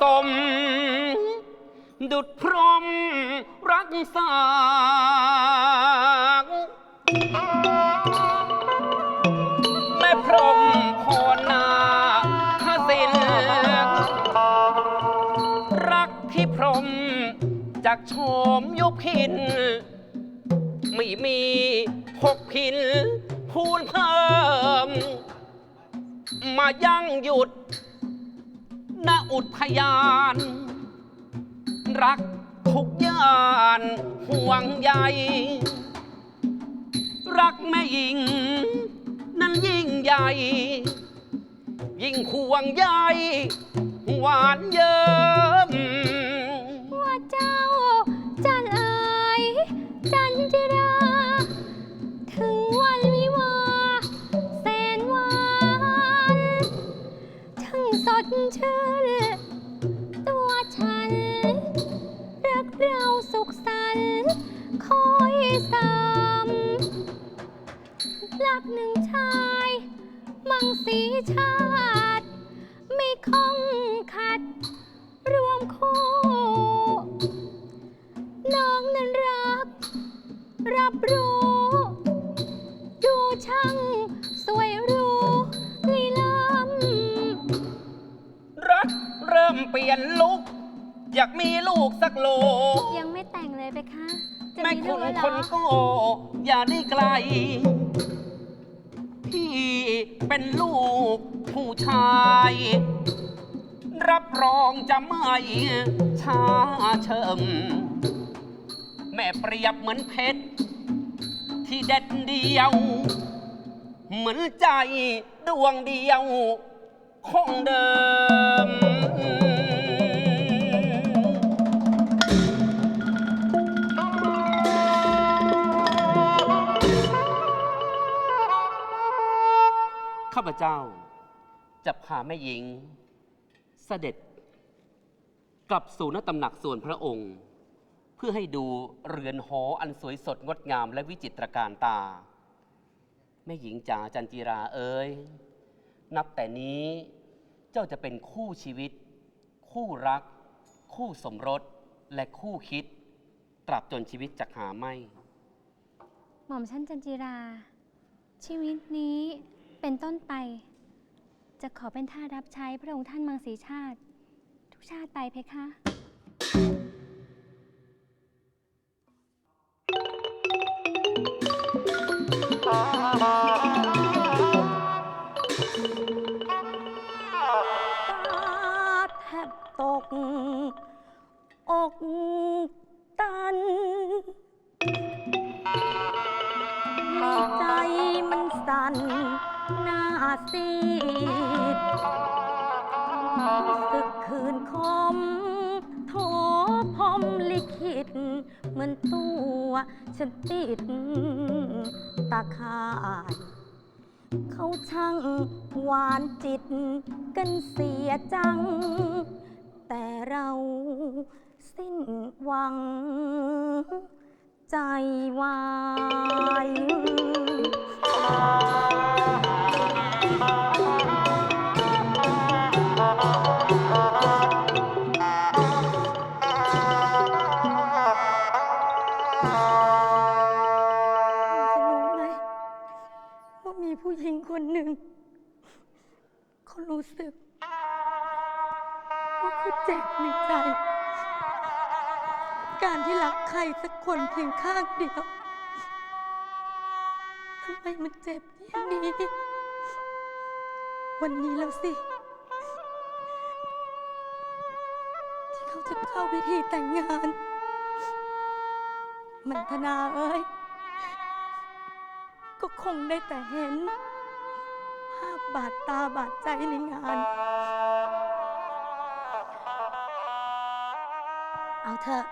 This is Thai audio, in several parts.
สม ดุดพรมรักษาแม่พรมโพนาคสินรักที่พรมจากโฉมยุพิน ไม่มีหกพินพูนเพิ่ม มายั่งหยุด ณอุทยาน รักทุกย่านห่วงใยรักแม่หญิง นั้นยิ่งใหญ่ ยิ่งห่วงใยหวานเยิ้ม สีชาติ ไม่คงขัด รวมคู่ น้องนั้นรัก รับรู้ ดูช่างสวยหรู้ลีลำรักเริ่มเปลี่ยนลุก อยากมีลูกสักโล ยังไม่แต่งเลยไปคะ จะแม่มีคุลูณกแล้วเหรคนอ โก้อย่าได้ไกล พี่เป็นลูกผู้ชาย รับรองจะไม่ช้าเชิง แม่เปรียบเหมือนเพชร ที่เด็ดเดียว เหมือนใจดวงเดียวคงเดิม เจ้า จะพาแม่หญิง เสด็จ กลับสู่นตำหนักส่วนพระองค์ เพื่อให้ดูเรือนหออันสวยสดงดงามและวิจิตรการตา แม่หญิงจ๋าจันจีราเอ้ยนับแต่นี้เจ้าจะเป็นคู่ชีวิต คู่รัก คู่สมรสและคู่คิด ตราบจนชีวิตจักหาไม่ หม่อมชั้นจันจิรา ชีวิตนี้ เป็นต้นไป จะขอเป็นท่ารับใช้พระองค์ท่านมังสีชาติ ทุกชาติไปเพคะตาแทบตก อก ซีดสึกคืนคมโถพรมลิขิต เหมือนตัวฉันติดตาข่ายเขาช่างหวานจิตกันเสียจัง แต่เราสิ้นหวัง ใจวาย รู้ไหมว่ามีผู้หญิงคนหนึ่ง เขารู้สึก ว่าเขาเจ็บในใจ การที่รักใครสักคนเพียงข้างเดียวทำไมมันเจ็บอย่างนี้ วันนี้แล้วสิ ที่เขาจะเข้าพิธีแต่งงาน มันธนาเอ้ย ก็คงได้แต่เห็น ภาพบาดตาบาดใจในงาน เอาเถอะ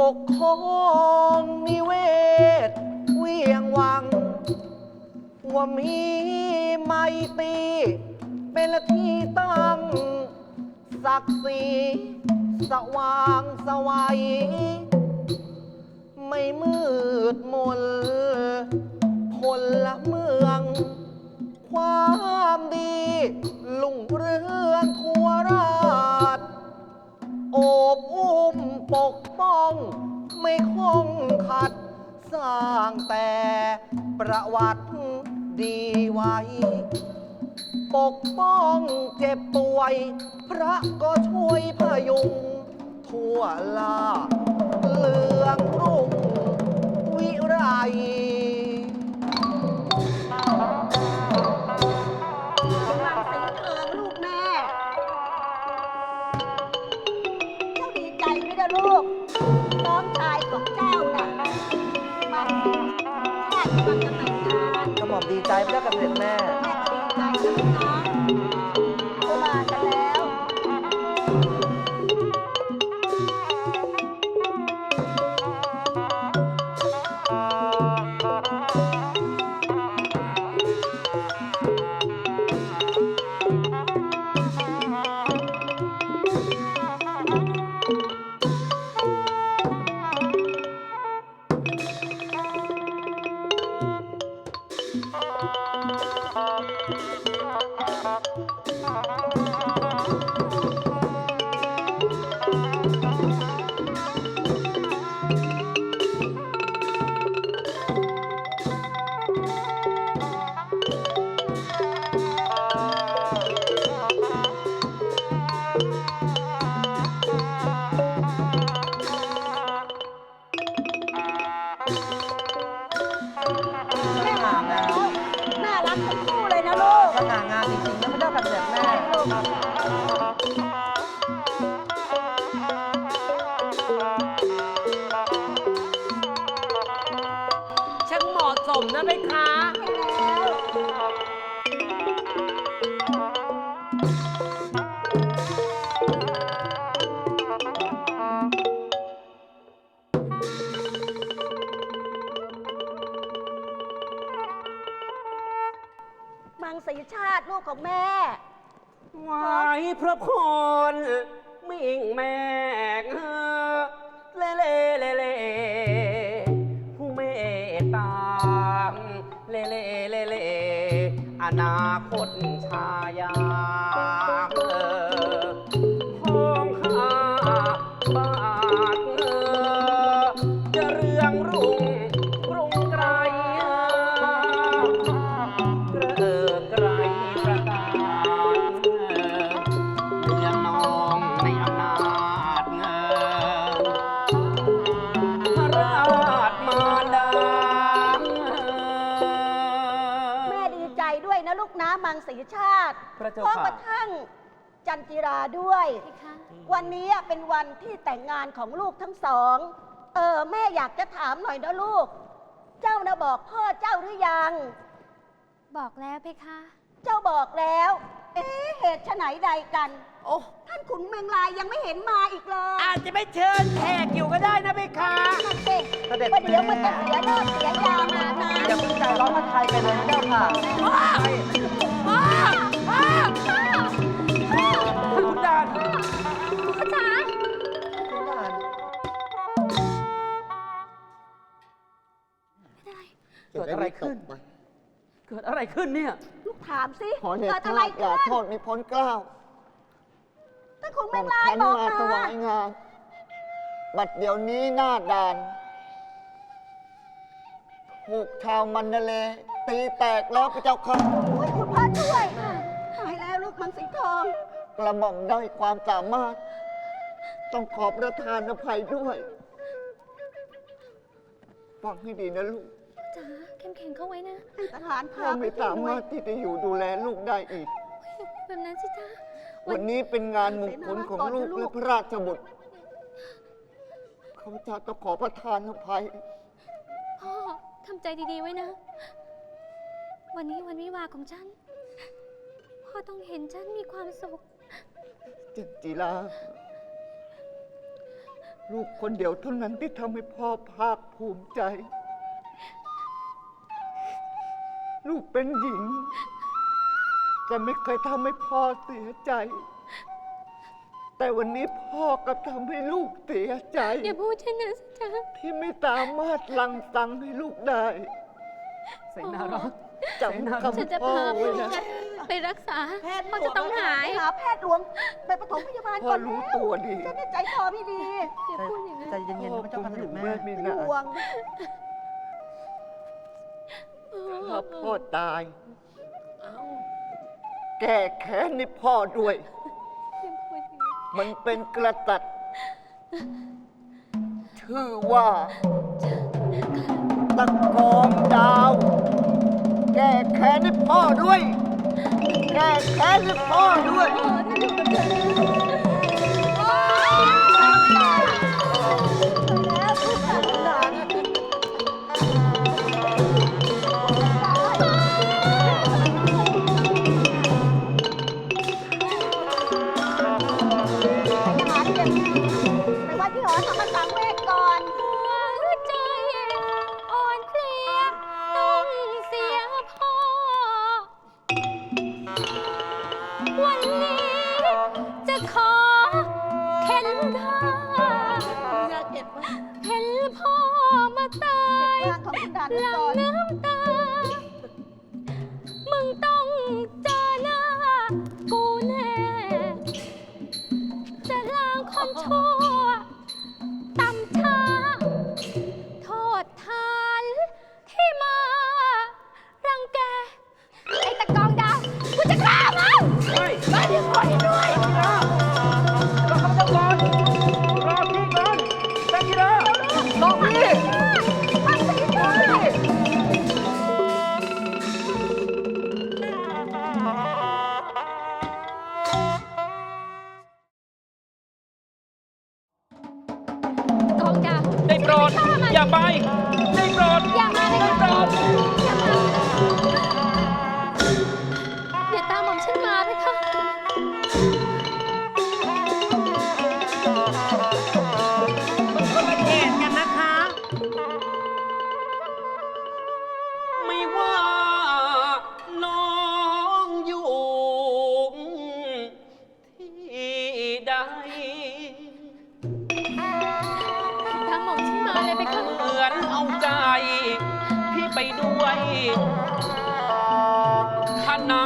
ปกครองนิเวศ เวียงวัง ว่ามีไมตรีเป็นที่ตั้ง ศักดิ์ศรีสว่างสวัย ไม่มืดมนพละเมือง ความดีลุ่งเรืองทั่วรา โอบอุ้มปกป้อง ไม่คงขัด สร้างแต่ประวัติดีไว้ ปกป้องเจ็บป่วย พระก็ช่วยพยุง ทั่วลาเลืองรุ่งวิไร มังสีชาติลูกของแม่ ไหวพระพรมิ่งแม่เออเล่เล่เล่เล่ นาคตชายา เจ้าพร้อมค่ะ กระทั่งจันจิราด้วยเพคะวันนี้เป็นวันที่แต่งงานของลูกทั้งสอง เออแม่อยากจะถามหน่อยนะลูก เจ้านะบอกพ่อเจ้าหรือยัง บอกแล้วเพคะ เจ้าบอกแล้ว เอ๊ะเหตุไฉนใดกัน โอ้ท่านขุนเมงลายยังไม่เห็นมาอีกเลยอาจจะไม่เชิญแขกอยู่ก็ได้นะเพคะ นั่นสิเสด็จประเดี๋ยวแม่มันจะเสียเลิกเสียยามมานะอย่าเพิ่งใจร้อนมาไทยไปเลยนะเจ้าค่ะ เกิดอะไรขึ้นเกิดอะไรขึ้นเนี่ย ลูกถามสิขอเดชเกิดะอะไรอย่าขึ้นโทษมีพ้นเกล้าวท่านขุนเมของงลายฉันบอกมาถมา วายงาน บัดเดี๋ยวนี้หน้าด่านถูกชาวมันเดเลย์ตีแตกแล้วพระเจ้าค่ะโอ้ยคุณพ่อช่วยตายแล้วลูกมังสีทอง กระหม่อมได้อยความสามารถ ต้องขอประทานอภัยด้วย ฟังให้ดีนะลูกจ๋าเข้มแข็ งเข้าไว้นะ ให้ประธานพ่อพาไม่สามารถที่จะอยู่ดูแลลูกได้อีก แบบนั้นสิจ๊ะวันนี้เป็นงานมงคลของลูกและพระราชบุตรข้าพเจ้าต้องขอประทานอภัย พ่อทำใจดีๆไว้นะ วันนี้วันวิวาห์ของฉัน พ่อต้องเห็นฉันมีความสุขเจนจีราลูกคนเดียวเท่านั้นที่ทำให้พ่อภาคภูมิใจ ลูกเป็นหญิง แต่ไม่เคยทำให้พ่อเสียใจ แต่วันนี้พ่อกลับทำให้ลูกเสียใจ อย่าพูดเช่นนั้นสิจ๊ะที่ไม่สามารถลังตังให้ลูกได้เสนารักจำฉันจะคำพ่อพาไว้พ่อนะ ไปรักษา แพทย์หลพ่อวจะงต้องหาย ไปหาแพทย์หลวงไปปฐมพยาบาลพ่ก่ออนรู้แล้วตัวดี จะได้ใจคอพี่ดีอย่าพูดอย่างนั้น ใจเย็นๆนะพระเจ้าค่ะเสด็จแม่มีเป็นนะห่วง ถ้าพ่อตายแก้แค้นให้พ่อด้วยอย่าพูดอย่างนั้นมันเป็นกระตัด ชื่อว่า ตะกองดาว แก้แค้นให้พ่อด้วย แก้แค้นให้พ่อด้วยห จะขอเข็นข้าอย่าเก็บไว้เห็นพ่อมาตายร่างของคุณดานหลัก่องนน้ำ กีฬาน้องพี่ ว่าน้องอยู่ที่ใดตามหม่อมฉันมาเลยไปค่ะ เหมือนเอาใจ พี่ไปด้วยขณะ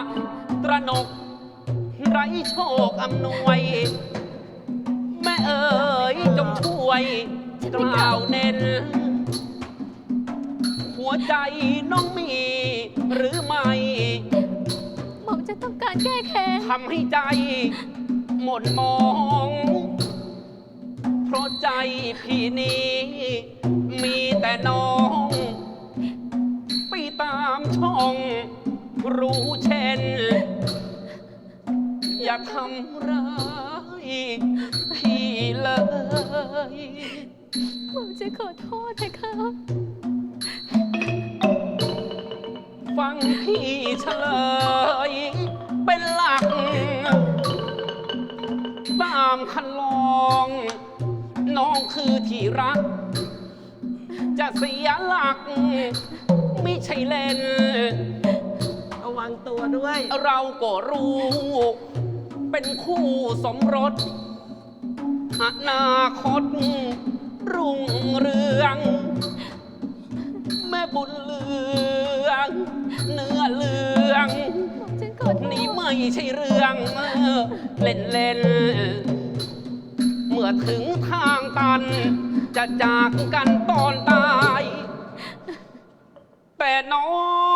ตระหนก ไรโชคอำนวย แม่เอ๋ยจงช่วยกล่าวเน้น ใจน้องมีหรือไม่ หม่อมจะต้องการแก้แค้นทำให้ใจ หมดมอง เพราะใจพี่นี้ มีแต่น้อง ไปตามช่อง รู้เช่น อย่าทำร้ายพี่เลย หม่อมจะขอโทษนะคะ ฟังพี่เฉลย เป็นหลัก ตามคันลอง น้องคือที่รัก จะเสียหลัก ไม่ใช่เล่น ระวังตัวด้วย เราก็รู้ เป็นคู่สมรสอนาคต รุ่งเรือง แม่บุญเลือ เนื้อเหลืองหม่อมฉันขอโทษนี่ไม่ใช่เรื่องเล่นเล่นๆเมื่อถึงทางตัน จะจากกันตอนตาย แต่น้อง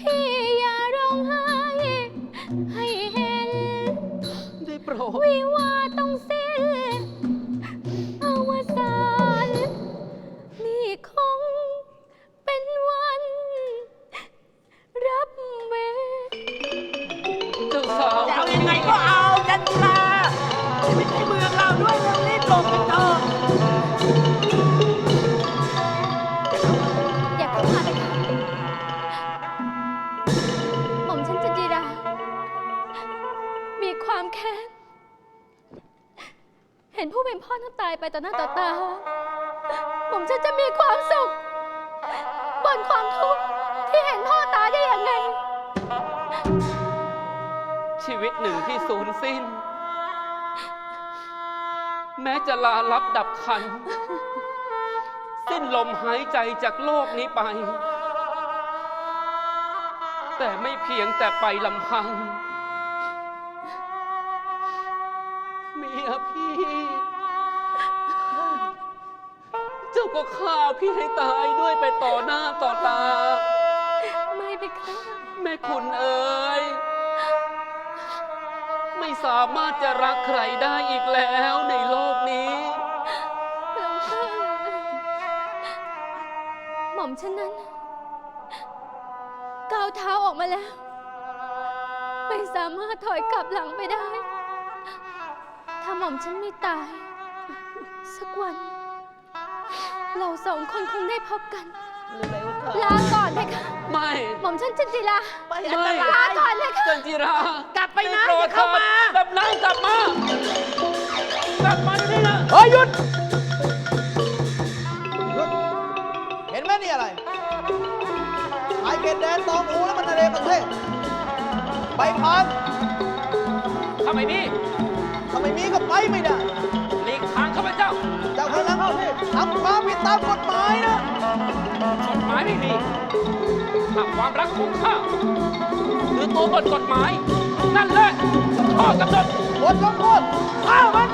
พี่อย่าร้องไห้ให้เห็น ได้โปรด วิวาห์ต้องสิ้น ความแค้น เห็นผู้เป็นพ่อต้องตายไปต่อหน้าต่อตาหม่อมฉันจะมีความสุขบนความทุกข์ที่เห็นพ่อตายได้อยังไง ชีวิตหนึ่งที่สูญสิ้น แม้จะลาลับดับคัน สิ้นลมหายใจจากโลกนี้ไป แต่ไม่เพียงแต่ไปลำพัง เมียพี่ เจ้าก็ฆ่าพี่ให้ตายด้วยไปต่อหน้าต่อตา ไม่ไปค่ะแม่คุณเอ๋ยไม่สามารถจะรักใครได้อีกแล้วในโลกนี้ พระองค์ท่านหม่อมฉันนั้นก้าวเท้าออกมาแล้ว ไม่สามารถถอยกลับหลังไปได้าหม่อมฉันไม่ตาย สักวัน เราสองคนคงได้พบกัน เร็วๆเถอะลาก่อนนะคะไม่หม่อมฉันจันจิราไปอันตไม่ราลายก่อนนะคะจันจิรากลับไปนะด้โปรอย่าดเข้ามาถิดแบบนั้นกลับมากลับมาที่นี่นะเฮ้ยหยุดหยุด เห็นไหมนี่อะไรไอเกตแดนตองอูแล้วมันทะเลประเทศ ใบพานทำไมนี่ ถ้าไม่มีก็ไปไม่ได้ หลีกทางข้าพเจ้าเจ้าคนนั้นเข้าที่ทำความผิดตามกฎหมายนะ กฎหมายไม่มีหากความรักของข้าคือตัวบทกฎหมาย นั่นแหละข้อกำหนด บทลงโทษฆ่ามัน